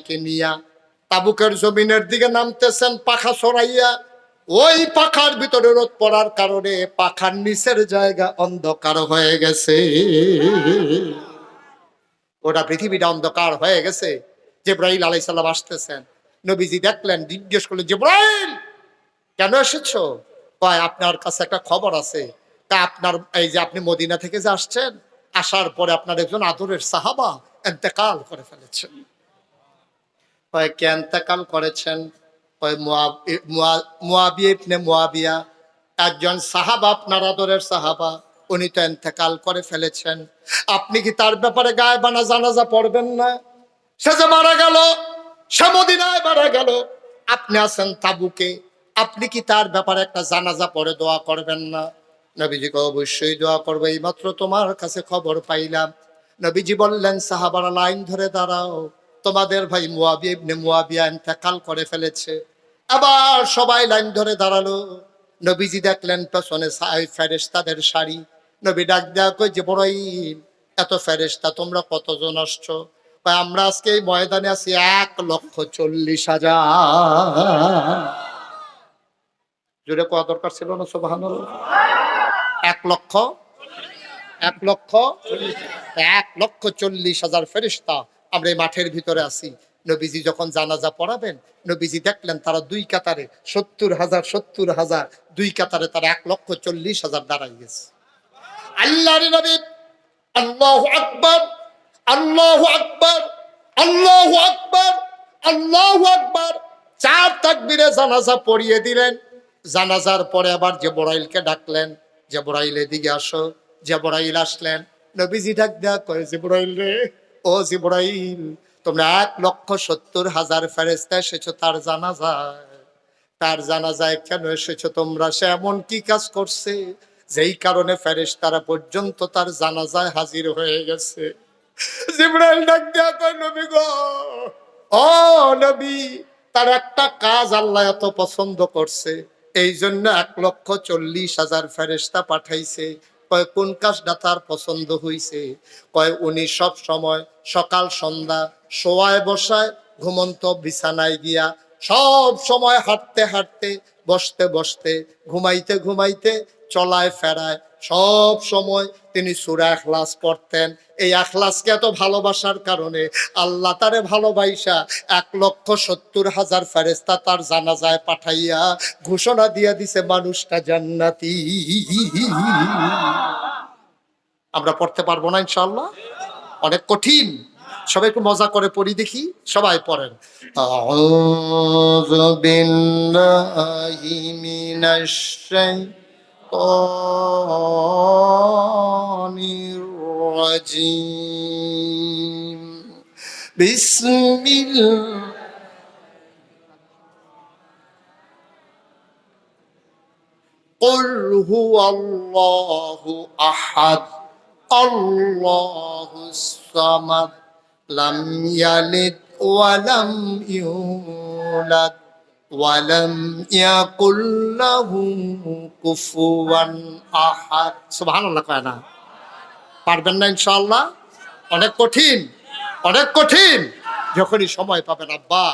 সবাইকে নিয়া তাবুকের জমিনের দিকে নামতেছেন পাখা সরাইয়া। ওই পাখার ভিতরে রোদ পড়ার কারণে পাখার নিচের জায়গা অন্ধকার হয়ে গেছে। ওটা পৃথিবীটা অন্ধকার হয়ে গেছে। জেব্রাইল আলাইসাল্লাম আসতেছেন। নবীজি দেখলেন, জিজ্ঞেস করলেন, জেব্রাইল, কেন এসেছ? কয়, আপনার কাছে একটা খবর আছে। তা আপনার, এই যে আপনি মদিনা থেকে যে আসছেন, আসার পরে আপনার একজন আদরের সাহাবা এন্তেকাল করে ফেলেছেন। কয় কে এন্তেকাল করেছেন একজন সাহাবা, আপনার আদরের সাহাবা, উনি তো এন্তেকাল করে ফেলেছেন। আপনি কি তার ব্যাপারে গায়ে বানা জানাজা পড়বেন না? সে যে মারা গেল, সে মদিনায় মারা গেল, আপনি আছেন তাবুকে, আপনি কি তার ব্যাপারে একটা জানাজা পড়ে দোয়া করবেন না? নবীজিকে অবশ্যই দোয়া করব, এইমাত্র তোমার কাছে খবর পাইলাম। নবীজি বললেন, সাহাবারা লাইন ধরে দাঁড়াও। তোমাদের ভাই মুয়াবিয়া ইবনে ইন্তেকাল করে ফেলেছে। আবার সবাই লাইন ধরে দাঁড়াল। নবীজি দেখলেন, পেছনে ফেরেস্তাদের শাড়ি। নবী ডাক দেওয়া যে বড়ইল এত ফেরেস্তা তোমরা কতজন আসছো? আমরা আজকে এই ময়দানে আছি এক লক্ষ চল্লিশ হাজার। জুড়ে কোয়া দরকার ছিল না সোবাহান এক লক্ষ? এক লক্ষ? এক লক্ষ চল্লিশ হাজার ফেরিস্তা আমরা এই মাঠের ভিতরে আছি। নবীজি যখন জানাজা পড়াবেন, নবীজি দেখলেন তারা দুই কাতারে সত্তর হাজার সত্তর হাজার, দুই কাতারে তারা এক লক্ষ চল্লিশ হাজার দাঁড়াই গেছে। আল্লাহর নবী, আল্লাহু আকবার আল্লাহু আকবার আল্লাহু আকবার আল্লাহু আকবার, চার তাকবীরে জানাজা পড়িয়ে দিলেন। জানাজার পরে আবার জেবরাইলকে ডাকলেন, জেবরাইল এদিকে আসো, জেবরাইল আসলেন। নবীজি ডাক দেয়া কয়, জিবরাইল রে ও জিবরাইল, তোমরা এক লক্ষ সত্তর হাজার ফেরেস্তা এসেছ, তার জানাজায়। তার জানাজায় কেন এসেছ তোমরা? সে এমন কি কাজ করছে? যেই কারণে ফেরেশতারা পর্যন্ত তার জানাজায় হাজির হয়ে গেছে। জিব্রাইল ডাক দেয়া কয়, নবী গো, ও নবী, তার একটা কাজ আল্লাহ এত পছন্দ করছে। এই জন্য এক লক্ষ চল্লিশ হাজার ফেরেস্তা পাঠাইছে। কয়, কোন কাজটা তার পছন্দ হইছে? কয়, উনি সব সময় সকাল, সন্ধ্যা শোয়ায়, বসায়, ঘুমন্ত, বিছানায় গিয়া সব সময় হাঁটতে হাঁটতে, বসতে বসতে, ঘুমাইতে ঘুমাইতে চলায়, ফেরায়, সব সময় তিনি সুরা এখলাস পড়তেন এই এখলাসকে এত ভালোবাসার কারণে আল্লাহ তারে ভালোবাসা এক লক্ষ সত্তর হাজার ফেরেস্তা তার জানাজায় পাঠাইয়া ঘোষণা দিয়ে দিছে, মানুষটা জান্নাতি। আমরা পড়তে পারব না ইনশাল্লাহ অনেক কঠিন। সবাই একটু মজা করে পড়ি দেখি, সবাই পড়েন। আউযু الشيطان الرجيم بسم الله قل هو الله احد الله الصمد لم يلد ولم يولد ওয়ালাম ইয়াকুল্লাহু কুফুয়ান আহাদ। সুবহানাল্লাহ কয় না। পারবেন না ইনশাআল্লাহ? অনেক কঠিন অনেক কঠিন। যখনই সময় পাবেন, আব্বা,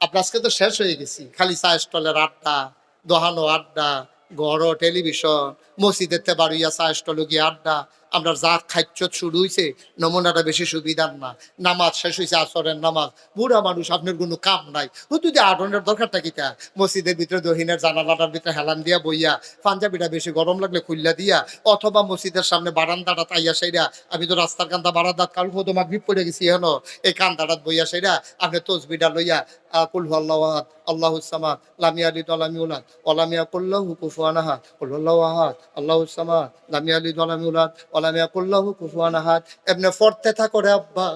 আপনার আজকে তো শেষ হয়ে গেছি। খালি চা স্টলের আড্ডা, দোহানো আড্ডা ঘর টেলিভিশন, মসজিদের তে বাড়ুইয়া চা স্টলে গিয়ে আড্ডা আমরা যা খাদ্য শুরু হয়েছে নমুনাটা বেশি সুবিধার না। নামাজ শেষ হয়েছে আসরের নামাজ। বুড়া মানুষ, আপনার কোনো কাম নাই। ও যদি আটনের দরকারটা কিতা মসজিদের ভিতরে দহিনের জানালাটার ভিতরে হেলান দিয়া বইয়া, পাঞ্জাবিটা বেশি গরম লাগলে খুললা দিয়া, অথবা মসজিদের সামনে বারান্দাটা তাইয়া সেইরা, আমি তো রাস্তার কান্দা বারান্দাত কাল হতো মাগরিব পড়ে গেছি হেন এই কান্দাটাত বইয়া সেইরা, আপনি তসবিটা লইয়া আহ, কুল হু আল্লাহ আহাদ আল্লাহ সামাদ লামিয়া আলী দলামি উলাদ ওলামিয়া কুল্লাহু কুফুয়ানাহাত কুল হু আল্লাহু আহাদ আল্লাহ সামাদ লামিয়া আলী দলামি উলাদ ওলামিয়া কুল্লাহু কুফুয়ানাহাত এমনি পড়তে থাকো রে আব্বা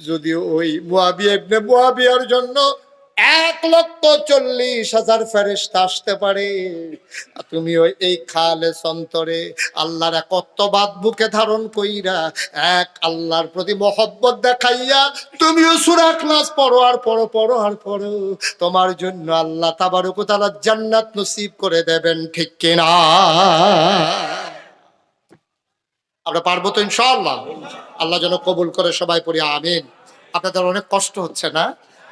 যদি ওই মুয়াবিয়া ইবনে মুয়াবিয়ার জন্য এক লক্ষ চল্লিশ হাজার ফেরেস্তা আসতে পারে। তুমি ওই এই খালে সন্তরে আল্লাহর একত্ববাদ বুকে ধারণ কইরা এক আল্লাহর প্রতি মহব্বত দেখাইয়া তুমিও সুরা ক্লাস পড়ো, আর পড়ো পড়ো, আর পড়ো। তোমার জন্য আল্লাহ তাবারক তাআলা জান্নাত নসিব করে দেবেন, ঠিক কিনা? আমরা পারব তো ইনশাআল্লাহ? আল্লাহ যেন কবুল করে সবাই পড়ি, আমিন। আপনাদের অনেক কষ্ট হচ্ছে না?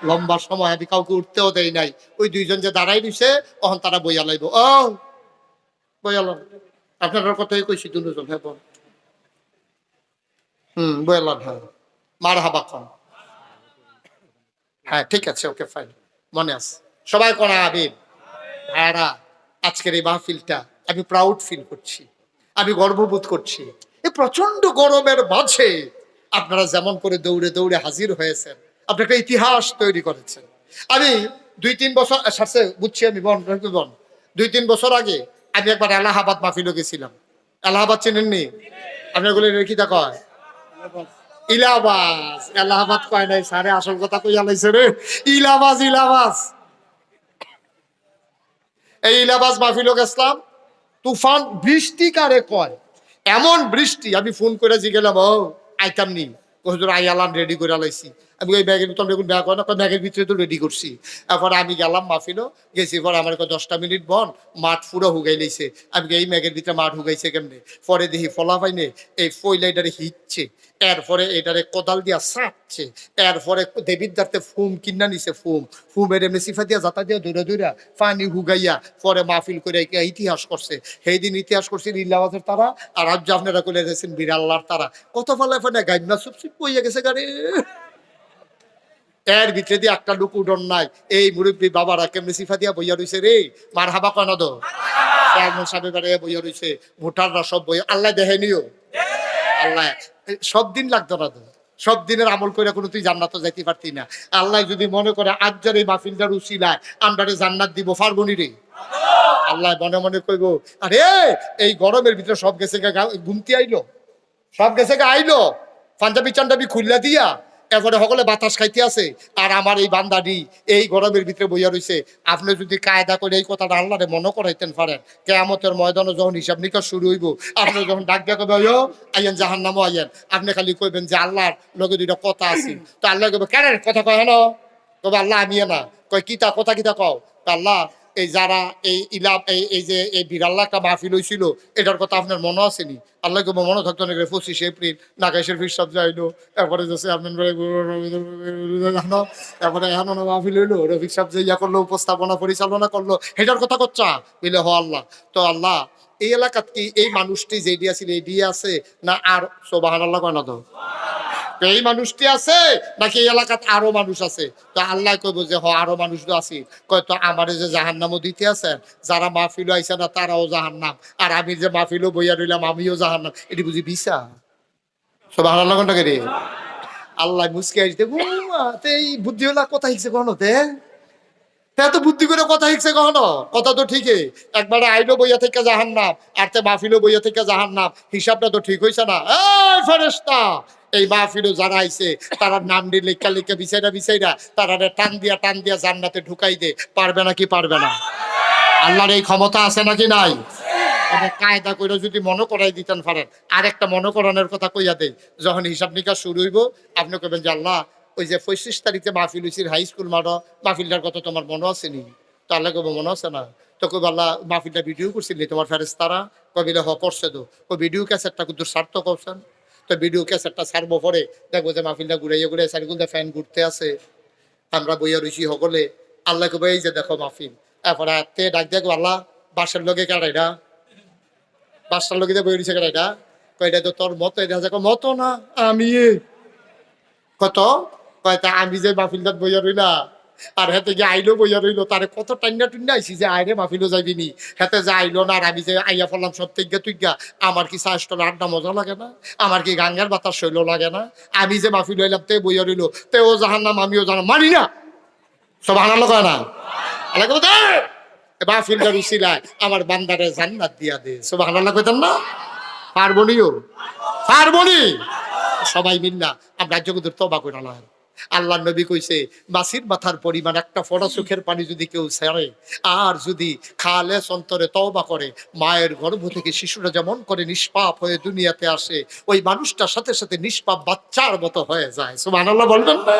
লম্বা সময় আমি কাউকে উঠতেও দেই নাই। ওই দুইজন যে দাঁড়াই দিছে তখন তারা বইয়া লাইব। ও বইয়ালাম আপনার কথাই কইছি দুজন হ্যাঁ বল। হুম বইয়ালাম হ্যাঁ। মার হ্যাঁ ঠিক আছে, ওকে, ফাইন। মনে আছে। সবাই করা আবির? ভাইয়ারা আজকের এই মাহফিলটা আমি প্রাউড ফিল করছি। আমি গর্ববোধ করছি। এই প্রচণ্ড গরমের মাঝে আপনারা যেমন করে দৌড়ে দৌড়ে হাজির হয়েছেন আপনি একটা ইতিহাস তৈরি করেছেন। আমি দুই তিন বছর সাথে বুঝছি আমি বন দুই তিন বছর আগে আমি একবার এলাহাবাদ মাহফিলে গেছিলাম। এলাহাবাদ চেনেননি? আপনারগুলো রেখি তা কয়? ইলাবাস এলাহাবাদ কয় নাই, স্যারে, আসল কথা কইয়া লাইছে রে। ইলাবাস ইলাবাস এই ইলাবাস মাহফিল গেছিলাম, তুফান বৃষ্টি কারে কয়? এমন বৃষ্টি, আমি ফোন করে জিগেলাম ও, আইতাম নি। হুজুর, আই আলাম রেডি করে লাইছি। আমি ওই ব্যাগের ভিতরে দেখুন ব্যাগ হয় না ব্যাগের ভিতরে তো রেডি করছি। এরপর আমি গেলাম মাহফিলও, গেছি পর আমার দশটা মিনিট বন, মাঠ পুরো হুগাই লাইছে। আমি এই ব্যাগের ভিতরে মাঠ হুগাইছে কেমনে? পরে দেখি ফলা পাইনে এই ফইলাইটারে হিচ্ছে, এরপরে এটারে কোদাল দিয়া সাপছে এরপরে দেবীর দাঁড়তে ফুম কিনা নিছে ফুম, ফুমের এমনি সিফা দিয়া যাতা দিয়া দৌড়া দৌড়া পানি হুগাইয়া পরে মাহফিল করে ইতিহাস করছে। সেই দিন ইতিহাস করছে লীলাবাজের তারা, আর আজ আপনারা করে গেছেন বিড়াল্লার তারা। কত ফলে ফলে গাইনা সুপসিপ বইয়া গেছে গাড়ি এর ভিতরে দিয়ে একটা লুক উডন নাই। এই মুরব্বী বাবারা কেমনি সিফা দিয়া বইয়া রইছে রে? মার হাবা কয় না দো বইয়া রইছে। ভোটাররা সব বই আল্লাহ দেখে নিও। আল্লাহ সব দিন লাগতো না তো? সব দিনের আমল করে কোনো তুই জান্নাত যাইতে পারতি না। আল্লাহ যদি মনে করে আজ যার এই মাহফিলটার উচিলায় আমরা জান্নাত দিব ফারবনি রে? আল্লাহ মনে মনে কইব আরে এই গরমের ভিতরে সব গেছে গা গা- ঘুমতি আইলো। সব গেছে আইলো। পাঞ্জাবি চান্ডাবি খুললা দিয়া এরপরে সকলে বাতাস খাইতে আছে আর আমার এই বান্দাডি এই গরমের ভিতরে বইয়া রইছে। আপনি যদি কায়দা করে এই কথাটা আল্লাহরে মনে করাইতেন পারেন। কেয়ামতের ময়দানে যখন হিসাব নিকাশ শুরু হইব আপনি যখন ডাক কবে "অয়ো, আইয়েন জাহান নামও আইয়েন। আপনি খালি কইবেন যে আল্লাহর লগে দুইটা কথা আছে। তো আল্লাহ কবে কেন কথা কয় হেন? তবে আল্লাহ আমি না। কয় কিতা কথা কিতা কও? আল্লাহ এই যারা এই ইলাম, এই এই যে, এই বিড়াল্লা একটা মাহফিল হয়েছিল এটার কথা আপনার মনে আসেনি আল্লাহ কেবল মনে থাকতো না পঁচিশে এপ্রিল, নাগাইশের ফির সব যাইলো তারপরে যাচ্ছে আপনার জানো তারপরে এখন মাহফিল হইল রফিক সাহেব যে ইয়া করল, উপস্থাপনা পরিচালনা করল সেটার কথা করছা বিলে হ আল্লাহ। তো আল্লাহ, এই এলাকাত কি এই মানুষটি যে আছিল এই দিয়ে আছে, না আর সোবাহান আল্লাহ কয় না তো? এই মানুষটি আছে? নাকি এই এলাকাত আরও মানুষ আছে? তো আল্লাহ কইব যে, হ, আরও মানুষ আছে। কয়, তো আমারে যে জাহান নামও দিতে আছেন যারা মাহফিল আইছে না, তারাও জাহান নাম আর আমি যে মাহফিলও বইয়া রইলাম, আমিও জাহান নাম এটি বুঝি বিসা সব আল্লাহ মুসকে আসতে এই বুদ্ধি হলা কথা শিখছে কখনো, তে? তে তো বুদ্ধি করে কথা শিখছে কখনো? কথা তো ঠিকই। একবারে আইলো বইয়া থেকে জাহান নাম আর তে মাহফিলও বইয়া থেকে জাহান নাম হিসাবটা তো ঠিক হইছে না। এই ফেরেস্তা এই মাহফিলও যারা আইছে তারা নাম দিয়ে লেখা লেখা বিচাইরা বিচাইরা, তারা টান দিয়া টান দিয়া জান্নাতে ঢুকাই দে, পারবে নাকি পারবে না? আল্লাহর এই ক্ষমতা আছে নাকি নাই? তবে কায়দা করে যদি মনে করাই দিতেন পারেন। আর একটা মনে করানোর কথা কইয়া দেই, যখন হিসাব নিকাশ শুরু হইব, আপনি কবেন যে আল্লাহ, ওই যে পঁচিশ তারিখে মাহফিল হয়েছিল হাই স্কুল মাঠো, মাহফিলটার কথা তোমার মনে আছে নি? তো আল্লাহ কবে মনে আছে না? তো কবে আল্লাহ, মাহফিলটা ভিডিও করছিলি তোমার ফেরেস তারা কবিলে হ করছে তো। ও ভিডিও ক্যাসেটটা কিন্তু সার্থ করছেন তো ভিডিও ক্যাসেটটা সারবো পরে। দেখব যে মাহফিলটা ঘুরাইয়া ঘুরে সারিগুলো ফ্যান ঘুরতে আছে। আমরা বইয়া রুচি সকলে। আল্লাহ কবে এই যে দেখো মাহফিল। এরপরে তে ডাক দেখো আল্লাহ, বাসার লগে কাটাইটা বাসার লগে বই রয়েছে কাটাইটা কয়টা তো তোর মতো, এটা দেখো মতো না আমি কত? কয়টা আমি যে মাহফিলটাত বইয়া রইলা আর হেতে যে আইলো বইয়া রইল তারে কত টাইনা টুন্না আইসি যে আইরে মাহফিলও যাইবি নি। হেতে যে আইলো না আর আমি যে আইয়া ফেললাম সব থেকে তুই গা আমার কি চাষটা আড্ডা মজা লাগে না? আমার কি গাঙ্গার বাতাস শৈল লাগে না? আমি যে মাহফিল হইলাম তে বইয়া রইল তে ও জাহান নাম আমিও জানাম মানি না? সব হানালো কয় না? আল্লাহ কবে, "দে!" এবার ফিল্ডার উসিলায় আমার বান্দারে জান্নাত দিয়া দে। সব হানাল্লা কইতাম না? পারবনিও পারবনি সবাই মিল্লা আমরা জগতের তবা করে না আল্লাহ নবী কইছে, মাসির মাথার পরিমাণ একটা ফোড়া চোখের পানি যদি কেউ ছাড়ে, আর যদি খালে অন্তরে তওবা করে, মায়ের গর্ভ থেকে শিশুরা যেমন করে নিষ্পাপ হয়ে দুনিয়াতে আসে, ওই মানুষটার সাথে সাথে নিষ্পাপ বাচ্চার মতো হয়ে যায়। সুবহানাল্লাহ বলবেন না?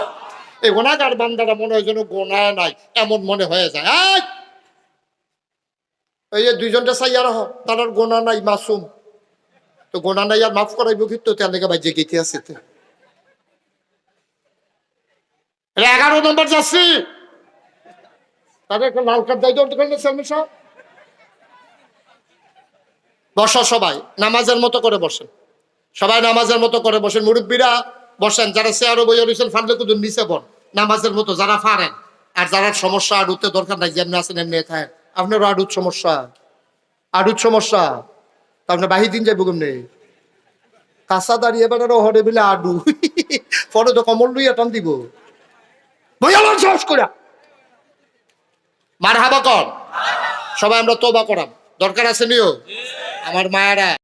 এই গোনাগার বান্দারা মনে হয় যেন গোনায় নাই, এমন মনে হয়ে যায়। এই! যে দুইজনটা চাইয়া রহ তার আর গোনা নাই, মাসুম। তো গোনা নাই আর মাফ করাইব কিন্তু তেল লেগে গেতে আছে তো। এটা এগারো নম্বর যাচ্ছি তাদের লাল কার্ড দায়িত্ব করলে চেয়ারম্যান সাহেব বসা সবাই, নামাজের মতো করে বসেন। সবাই নামাজের মতো করে বসেন। মুরব্বীরা বসেন, যারা চেয়ারও বইয়া রয়েছেন ফান্ডে কুদুর নিচে বন নামাজের মতো, যারা পারেন। আর যারা সমস্যা আডুতে দরকার নাই, যেমনি আছেন, এমনি থাকেন। আপনারও আডুত সমস্যা। আডুত সমস্যা। আপনার বাহি দিন যাইব কেমনি? কাঁচা দাঁড়িয়ে বেড়ারও হরে বিলে আডু পরে তো কমল লইয়া টান দিব। বইয়ালো সাহস করে মার হাবা কর সবাই আমরা তোবা করাম। দরকার আছে নিও? আমার মায়েরা।